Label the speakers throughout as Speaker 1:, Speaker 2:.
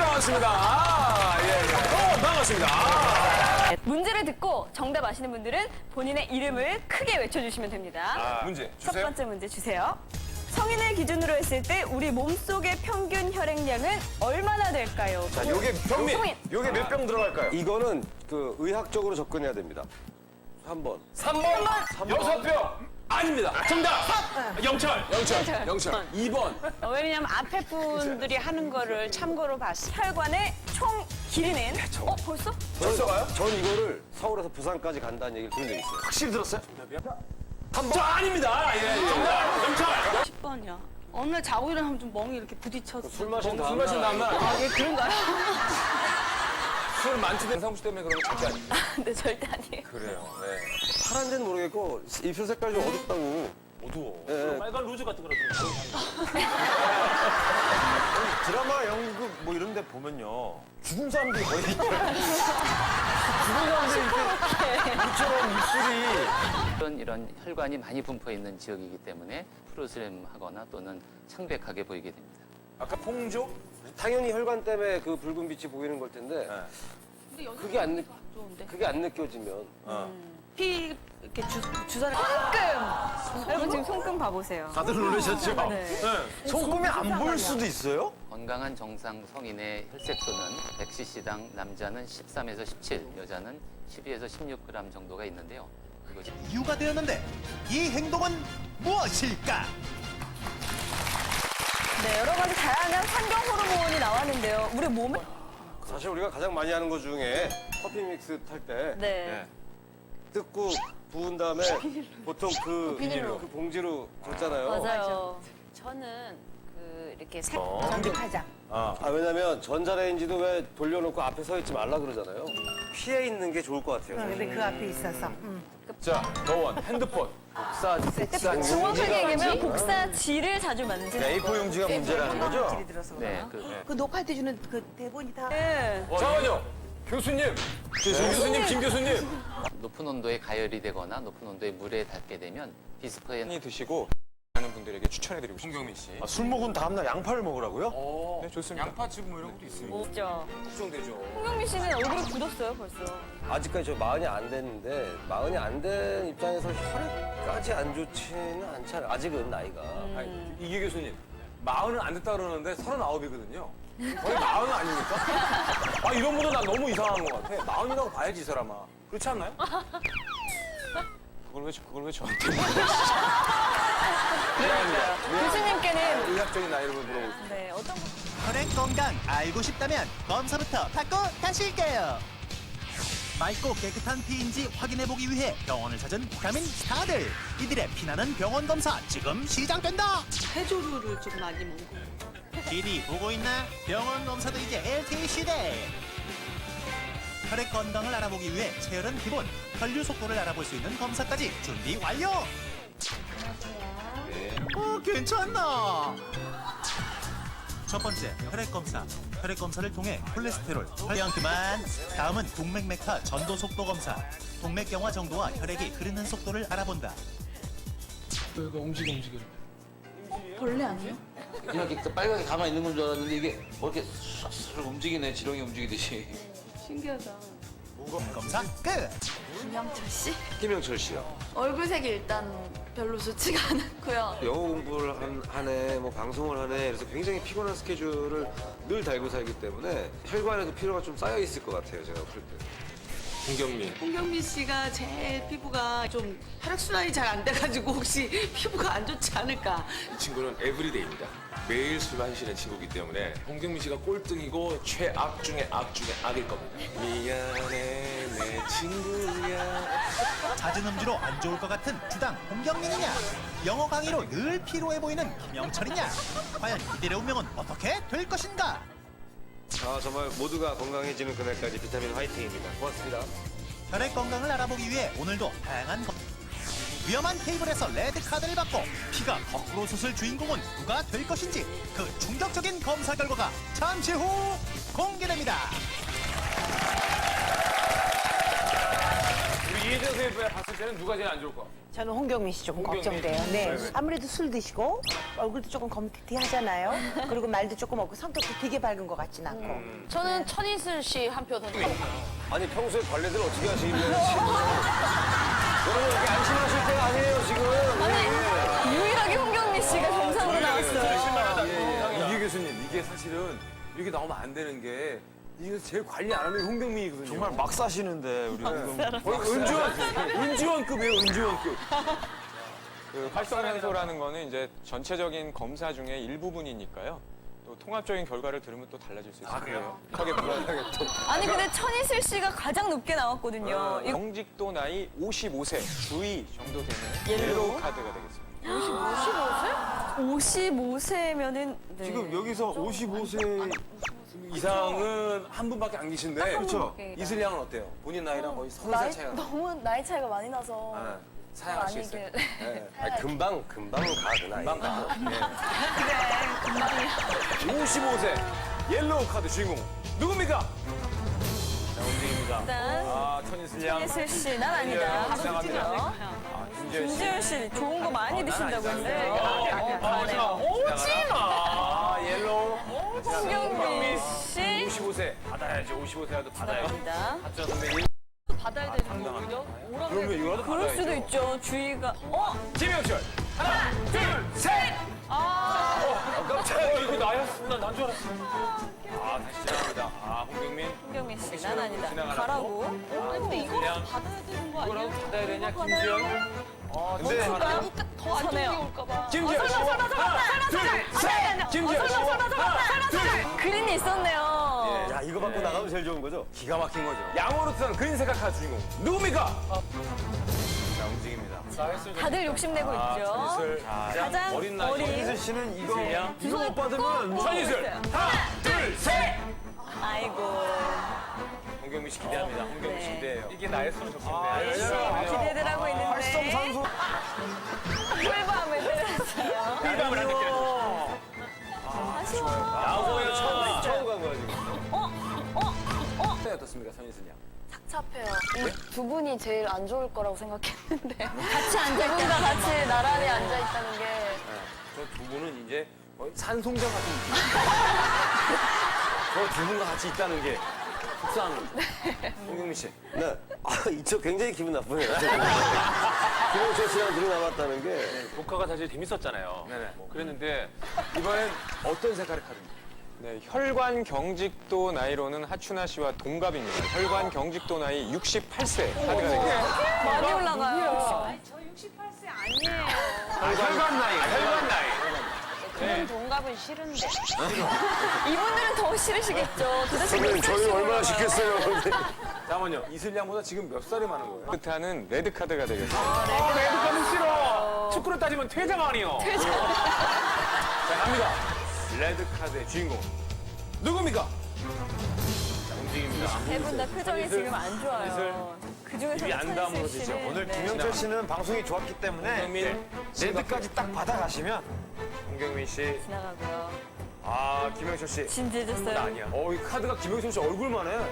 Speaker 1: 반갑습니다. 아, 예, 예. 어, 반갑습니다. 아,
Speaker 2: 문제를 듣고 정답 아시는 분들은 본인의 이름을 크게 외쳐주시면 됩니다.
Speaker 1: 문제
Speaker 2: 첫
Speaker 1: 주세요.
Speaker 2: 번째 문제 주세요. 성인을 기준으로 했을 때 우리 몸속의 평균 혈액량은 얼마나 될까요?
Speaker 3: 자, 요게
Speaker 1: 경민.
Speaker 2: 성인.
Speaker 3: 요게 몇 병 들어갈까요? 이거는 그 의학적으로 접근해야 됩니다. 3번.
Speaker 1: 3번, 여섯 병 아닙니다. 정답. 영철. 영철. 영철. 2번.
Speaker 4: 어, 왜냐면 앞에 분들이 하는 거를 참고로 봤어.
Speaker 2: 혈관의 총 길이는 어 벌써?
Speaker 3: 벌써 가요? 전 이거를 서울에서 부산까지 간다는 얘기를 들은 적이 있어요. 확실히 들었어요?
Speaker 1: 저 아닙니다. 예, 예. 정답. 영철.
Speaker 4: 10번이야. 오늘 자고 일어나면 좀 멍이 이렇게 부딪혔어.
Speaker 3: 술 마신 다음
Speaker 1: 술 마신 다음 날.
Speaker 4: 아, 예, 그런가요?
Speaker 1: 술 만취된 상우 씨 때문에 그런 거 절대 아니에요.
Speaker 2: 네 절대 아니에요.
Speaker 1: 그래요. 네.
Speaker 3: 파란지는 모르겠고 입술 색깔 좀 어둡다고.
Speaker 1: 어두워.
Speaker 3: 예, 예.
Speaker 5: 빨간 루즈 같은 거라도
Speaker 3: 드라마, 연극 뭐 이런 데 보면요. 죽은 사람들이 거의 죽은 사람들이 이렇게 우리처럼 입술이
Speaker 6: 이런 이런 혈관이 많이 분포해 있는 지역이기 때문에 푸르스름하거나 또는 창백하게 보이게 됩니다.
Speaker 1: 아까 홍조?
Speaker 3: 당연히 혈관 때문에 그 붉은 빛이 보이는 걸 텐데 그게 안 느, 그게 안 느껴지면
Speaker 4: 피 이렇게 주, 주사를
Speaker 2: 손금. 여러분 지금 손금 봐보세요.
Speaker 3: 다들 놀라셨죠?
Speaker 2: 네.
Speaker 3: 손금이 안 보일 수도 있어요?
Speaker 6: 건강한 정상 성인의 혈색소는 100cc당 남자는 13에서 17, 여자는 12에서 16g 정도가 있는데요. 이것이
Speaker 7: 이유가 되었는데 이 행동은 무엇일까?
Speaker 2: 네 여러 가지 다양한 환경 호르몬이 나왔는데요. 우리 몸에
Speaker 3: 사실 우리가 가장 많이 하는 것 중에 커피 믹스 탈 때
Speaker 2: 네.
Speaker 3: 뜯고 부은 다음에 보통 그, 그 봉지로 줬잖아요.
Speaker 2: 맞아요.
Speaker 4: 저는 그 이렇게 색 전직하자.
Speaker 3: 아, 왜냐면 전자레인지도 왜 돌려놓고 앞에 서 있지 말라 그러잖아요. 피해 있는 게 좋을 것 같아요.
Speaker 4: 근데 그 앞에 있어서.
Speaker 1: 자, 더원 핸드폰.
Speaker 3: 복사, 복사
Speaker 2: 정확하게 얘기하면 복사지를 자주 만드는
Speaker 3: A4 용지가 문제라는 거죠?
Speaker 6: 네,
Speaker 4: 그그 녹화할 때 주는 그 대본이 다.
Speaker 2: 네.
Speaker 1: 잠깐만요. 교수님. 교수님, 김 교수님.
Speaker 6: 높은 온도에 가열이 되거나 높은 온도에 물에 닿게 되면 비스퍼에
Speaker 8: 많이 드시고 하는 분들에게 추천해드리고 싶습니다.
Speaker 1: 홍경민 씨.
Speaker 3: 아, 술 먹은 다음날 양파를 먹으라고요?
Speaker 1: 어,
Speaker 8: 네, 좋습니다.
Speaker 1: 양파즙 뭐 이런 것도 있어요.
Speaker 2: 진짜.
Speaker 1: 걱정되죠.
Speaker 2: 홍경민 씨는 얼굴이 굳었어요 벌써.
Speaker 3: 아직까지 저 마흔이 안 됐는데 마흔이 안 된 입장에서 혈액까지 안 좋지는 않잖아요. 아직은 나이가.
Speaker 1: 아니, 이게 교수님. 마흔은 안 됐다 그러는데 서른아홉이거든요. 거의 마흔 아닙니까? 아, 이런 분은 난 너무 이상한 것 같아. 마흔이라고 봐야지, 이 사람아. 그렇지 않나요?
Speaker 8: 그걸 왜, 저- 그걸 왜 저한테
Speaker 2: 교수님께는
Speaker 1: 의학적인 나이를 물어보고 있습니다.
Speaker 2: 네 어떤 거?
Speaker 7: 혈액 건강 알고 싶다면 검사부터 받고 가실게요. 맑고 깨끗한 피인지 확인해보기 위해 병원을 찾은 비타민 스타들. 이들의 피나는 병원 검사 지금 시작된다.
Speaker 4: 해조류를 좀 많이 먹고.
Speaker 7: 길이 보고 있나? 병원 검사도 이제 LTE 시대. 혈액 건강을 알아보기 위해 체열은 기본, 혈류 속도를 알아볼 수 있는 검사까지 준비 완료. 어, 괜찮나? 첫 번째 혈액 검사. 혈액 검사를 통해 콜레스테롤, 혈량 그만. 다음은 동맥맥파 전도 속도 검사. 동맥 경화 정도와 혈액이 흐르는 속도를 알아본다.
Speaker 9: 그냥 이렇게 빨갛게 가만히 있는 건 줄 알았는데 이게 뭐 이렇게 싹싹 움직이네 지렁이 움직이듯이
Speaker 2: 신기하다.
Speaker 7: 검사 끝.
Speaker 9: 김영철 씨?
Speaker 8: 김영철 씨요.
Speaker 9: 얼굴색이 일단 별로 좋지가 않고요
Speaker 8: 영어 공부를 한, 하네, 뭐 방송을 하네, 그래서 굉장히 피곤한 스케줄을 늘 달고 살기 때문에 혈관에도 피로가 좀 쌓여 있을 것 같아요, 제가 볼 때.
Speaker 1: 홍경민.
Speaker 4: 홍경민 씨가 제일 피부가 좀 혈액순환이 잘 안 돼가지고 혹시 피부가 안 좋지 않을까.
Speaker 10: 이 친구는 에브리데이입니다. 매일 술 마시는 친구이기 때문에 홍경민 씨가 꼴등이고 최악 중에 악 중에 악일 겁니다. 미안해 내 친구야.
Speaker 7: 잦은 음주로 안 좋을 것 같은 주당 홍경민이냐? 영어 강의로 늘 피로해 보이는 김영철이냐? 과연 이들의 운명은 어떻게 될 것인가?
Speaker 8: 아, 정말 모두가 건강해지는 그날까지 비타민 화이팅입니다. 고맙습니다.
Speaker 7: 혈액 건강을 알아보기 위해 오늘도 다양한 검... 위험한 테이블에서 레드 카드를 받고 피가 거꾸로 솟을 주인공은 누가 될 것인지 그 충격적인 검사 결과가 잠시 후 공개됩니다.
Speaker 1: 이혜정 선생님 봤을 때는 누가 제일 안 좋을 것 같아?
Speaker 5: 저는 홍경민 씨 조금
Speaker 1: 홍경민.
Speaker 5: 걱정돼요. 네.
Speaker 1: 왜, 왜?
Speaker 5: 아무래도 술 드시고 얼굴도 조금 검티티하잖아요. 그리고 말도 조금 없고 성격도 되게 밝은 것 같진 않고.
Speaker 1: 음.
Speaker 11: 저는 천인슬 씨 한 표 던져.
Speaker 3: 아니 평소에 관리들 어떻게 하시길래 지금 여러분 이렇게 안심하실 때가 아니에요 지금
Speaker 2: 아니, 유일하게 홍경민 씨가 정상으로 나왔어요.
Speaker 1: 이기 교수님, 이게 사실은 이렇게 나오면 안 되는 게 이게 제일 관리 안 하는 게 홍경민이거든요.
Speaker 8: 정말 막 사시는데 우리
Speaker 1: 거의 은지원, 은지원급이에요, 은지원급.
Speaker 12: 그 활성산소라는 거는 이제 전체적인 검사 중에 일부분이니까요. 또 통합적인 결과를 들으면 또 달라질 수 있어요. 아, 그래요? 하게 불안하게 또.
Speaker 2: 아니, 근데 천이슬 씨가 가장 높게 나왔거든요. 이거
Speaker 12: 경직도 나이 55세 주의 정도 되는
Speaker 2: 옐로우?
Speaker 12: 카드가 되겠습니다.
Speaker 2: 55세면은 네.
Speaker 1: 지금 여기서 55세 이상은 한 분밖에 안 계신데.
Speaker 2: 그렇죠.
Speaker 1: 이슬 양은 어때요? 본인 나이랑 거의 서른 살 차이가 나.
Speaker 11: 너무 나이 차이가 많이 나서
Speaker 1: 네. 사양 씨 있어요.
Speaker 11: 아니길.
Speaker 1: 네.
Speaker 3: 아니, 금방 금방 가 그 나이
Speaker 1: 금방 가요. 네. 55세 옐로우 카드 주인공 누굽니까? 자, 움직입니다.
Speaker 2: 일단
Speaker 1: 아, 천이슬 양.
Speaker 2: 천이슬 씨, 난 아니다.
Speaker 1: 이상합니다. 아, 김지현 씨.
Speaker 2: 김지현 씨, 좋은 거 많이 드신다고 했는데.
Speaker 1: 오지 마. 아, 옐로우.
Speaker 2: 홍경민 씨.
Speaker 1: 55세 받아야지. 55세 라도 받아야지.
Speaker 2: 아니다.
Speaker 1: 박자 선배님.
Speaker 11: 받아야 되는 거 오히려 오라고
Speaker 1: 그러면 이거라도
Speaker 2: 그럴
Speaker 1: 받아야죠.
Speaker 2: 수도 있죠. 주의가. 어?
Speaker 1: 김영철. 하나, 둘, 셋. 아, 어, 깜짝이야. 이거 나야? 나난 줄 알았어. 아, 다시 지나갑니다. 아, 홍경민.
Speaker 2: 홍경민 씨, 난 아니다.
Speaker 1: 가라고.
Speaker 11: 근데 이거
Speaker 1: 그냥
Speaker 11: 받아야 되는 거 아니에요?
Speaker 1: 이거라도 받아야 되냐, 김지현? 아, 근데?
Speaker 11: 더안 좋은 게 올까봐.
Speaker 1: 김지현 씨. 하나, 둘, 셋. 김지현 씨. 하나, 둘.
Speaker 2: 그린이 있었네요.
Speaker 3: 야 이거 받고 나가면 제일 좋은 거죠?
Speaker 1: 기가 막힌 거죠. 양호로 트는 그린 카드 주인공 누굽니까? 자 움직입니다.
Speaker 2: 다들 욕심내고
Speaker 1: 아,
Speaker 2: 있죠.
Speaker 1: 천이슬
Speaker 2: 가장
Speaker 1: 어린 나이
Speaker 2: 어린.
Speaker 1: 천이슬
Speaker 8: 씨는
Speaker 1: 이슬 양.
Speaker 2: 두손 받으면
Speaker 1: 천이슬 하나, 둘, 셋.
Speaker 2: 아이고.
Speaker 1: 홍경민 씨 기대합니다. 홍경민 씨
Speaker 2: 네.
Speaker 1: 기대해요.
Speaker 12: 이게 나였으면 좋겠네.
Speaker 1: 아,
Speaker 2: 열심히 기대들 하고 있는데.
Speaker 8: 활성산소
Speaker 2: 꿀밤을
Speaker 1: 안 느껴요.
Speaker 2: 아쉬워.
Speaker 1: 야호야 처음
Speaker 3: 처음 간 거야 지금
Speaker 1: 네, 어떻습니까, 천이슬 양?
Speaker 11: 착잡해요. 이 두 분이 제일 안 좋을 거라고 생각했는데
Speaker 2: 같이 앉아
Speaker 11: 두분다 같이 나란히 앉아 있다는 게
Speaker 1: 저 두 분은 이제 거의 산송장 같은 느낌. 저두 분과 같이 있다는 게 겁니다. 홍경민 씨.
Speaker 3: 네. 아, 이쪽 굉장히 기분 나쁘네요. 김영철 씨랑 둘이 남았다는 게
Speaker 12: 녹화가 사실 재밌었잖아요.
Speaker 1: 네네.
Speaker 12: 뭐 그랬는데
Speaker 1: 이번엔 어떤 색깔의 카드입니까?
Speaker 12: 네, 혈관 경직도 나이로는 하춘아 씨와 동갑입니다. 혈관 경직도 나이 68세 카드가 되겠습니다.
Speaker 2: 많이 올라가요.
Speaker 1: 혈관 나이. 혈관 나이.
Speaker 11: 그 런 동갑은 싫은데
Speaker 2: 이분들은 더 싫으시겠죠. 도대체 몇
Speaker 3: 선배님 저희 얼마나? 시켰어요.
Speaker 1: 잠깐만요. 이슬 양보다 지금 몇 살이 많은 거예요?
Speaker 12: 끝하는 레드 카드가 되겠습니다.
Speaker 1: 아, 레드 카드 싫어. 축구로 따지면 퇴장 아니요. 퇴장. 자, 갑니다. 레드 카드의 주인공. 누굽니까? 자, 움직입니다.
Speaker 2: 세분다 표정이
Speaker 1: 이슬,
Speaker 2: 지금 안 좋아요.
Speaker 1: 이슬.
Speaker 2: 그 중에서
Speaker 1: 입이 안 다물어지죠.
Speaker 8: 오늘
Speaker 2: 네.
Speaker 8: 김영철 씨는 방송이 좋았기 때문에
Speaker 1: 홍경민.
Speaker 8: 레드까지 딱 받아가시면
Speaker 1: 홍경민 씨.
Speaker 2: 지나가고요.
Speaker 1: 아, 김영철 씨.
Speaker 2: 진지해졌어요.
Speaker 1: 아니야. 어, 이 카드가 김영철 씨 얼굴만 해. 아,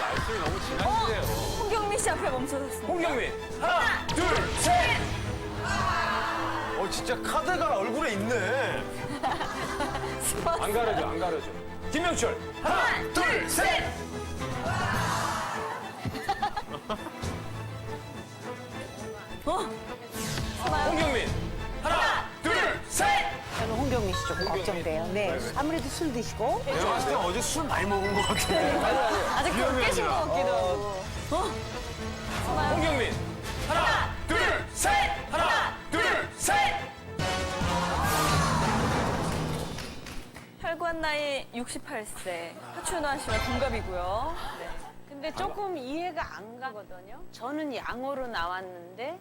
Speaker 1: 말씀이 너무 진하시네요.
Speaker 2: 홍경민 씨 앞에 멈춰섰습니다.
Speaker 1: 홍경민. 하나, 둘, 셋.
Speaker 8: 어 진짜 카드가 얼굴에 있네.
Speaker 1: 안 가려져, 안 가려져. 김영철. 하나, 둘, 셋. 홍경민. 하나.
Speaker 5: 홍경민 씨 조금 걱정돼요. 네. 아무래도 술 드시고
Speaker 8: 내가 봤을 때 어제 술 많이 먹은 것 같은데.
Speaker 2: 아직 덜 깨신 것 같기도 하고.
Speaker 1: 홍경민. 하나, 둘, 셋. 하나, 둘, 셋.
Speaker 2: 혈관 나이 68세. 하춘화 씨와 동갑이고요. 네.
Speaker 5: 근데 조금 이해가 안 가거든요. 저는 양호로 나왔는데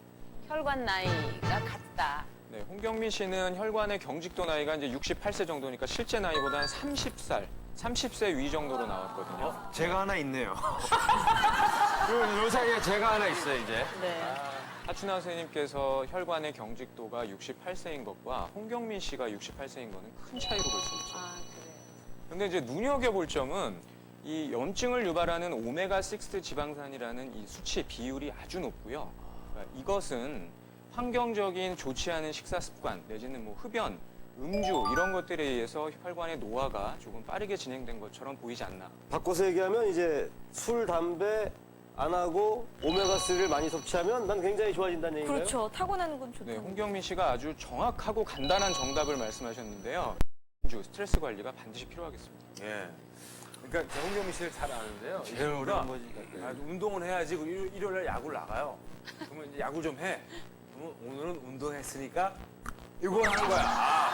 Speaker 5: 혈관 나이가 같다.
Speaker 12: 네, 홍경민 씨는 혈관의 경직도 나이가 이제 68세 정도니까 실제 나이보다 한 30살, 30세 위 정도로 나왔거든요.
Speaker 8: 제가 하나 있네요. 요, 요 사이에 제가 하나 있어요 이제.
Speaker 2: 네.
Speaker 12: 하춘아 선생님께서 혈관의 경직도가 68세인 것과 홍경민 씨가 68세인 거는 큰 차이로 볼 수 있죠.
Speaker 5: 아 그래요.
Speaker 12: 근데 이제 눈여겨볼 점은 이 염증을 유발하는 오메가6 지방산이라는 이 수치 비율이 아주 높고요. 그러니까 이것은 환경적인 좋지 않은 식사 습관 내지는 뭐 흡연, 음주 이런 것들에 의해서 혈관의 노화가 조금 빠르게 진행된 것처럼 보이지 않나.
Speaker 3: 바꿔서 얘기하면 이제 술, 담배 안 하고 오메가3를 많이 섭취하면 난 굉장히 좋아진다는 얘기인가요?
Speaker 2: 그렇죠. 타고나는 건 좋다.
Speaker 12: 네, 홍경민 씨가 아주 정확하고 간단한 정답을 말씀하셨는데요. 음주, 스트레스 관리가 반드시 필요하겠습니다.
Speaker 1: 예. 그러니까 제가 홍경민 씨를 잘 아는데요.
Speaker 3: 제일 모르는 거지.
Speaker 1: 아, 운동을 해야지 그 일- 일요일 날 야구를 나가요. 그러면 이제 야구 좀 해. 오늘은 운동했으니까 이거 하는 거야. 아,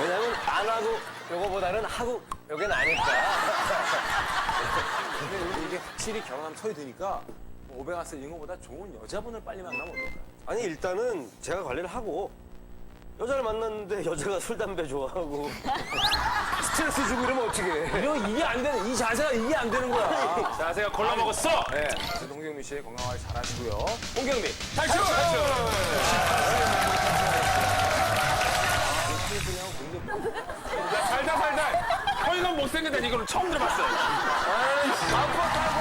Speaker 3: 왜냐면 안 하고 요거보다는 하고 요게 나니까.
Speaker 1: 근데 이게 확실히 결혼하면 소리 드니까 뭐 오베가스 거보다 좋은 여자분을 빨리 만나면 어떨까?
Speaker 3: 아니 일단은 제가 관리를 하고 여자를 만났는데 여자가 술 담배 좋아하고 스트레스 주고 이러면 어떻게 해?
Speaker 1: 이거 이게 안 되는 이 자세가 이게 안 되는 거야. 자세가 걸러 먹었어. 네. 홍경민 씨 건강하게 잘하시고요. 홍경민 탈출. 탈출. 야, 살다 살다. 허이건 못생겼다 이거는 처음 들어봤어요. 아이씨.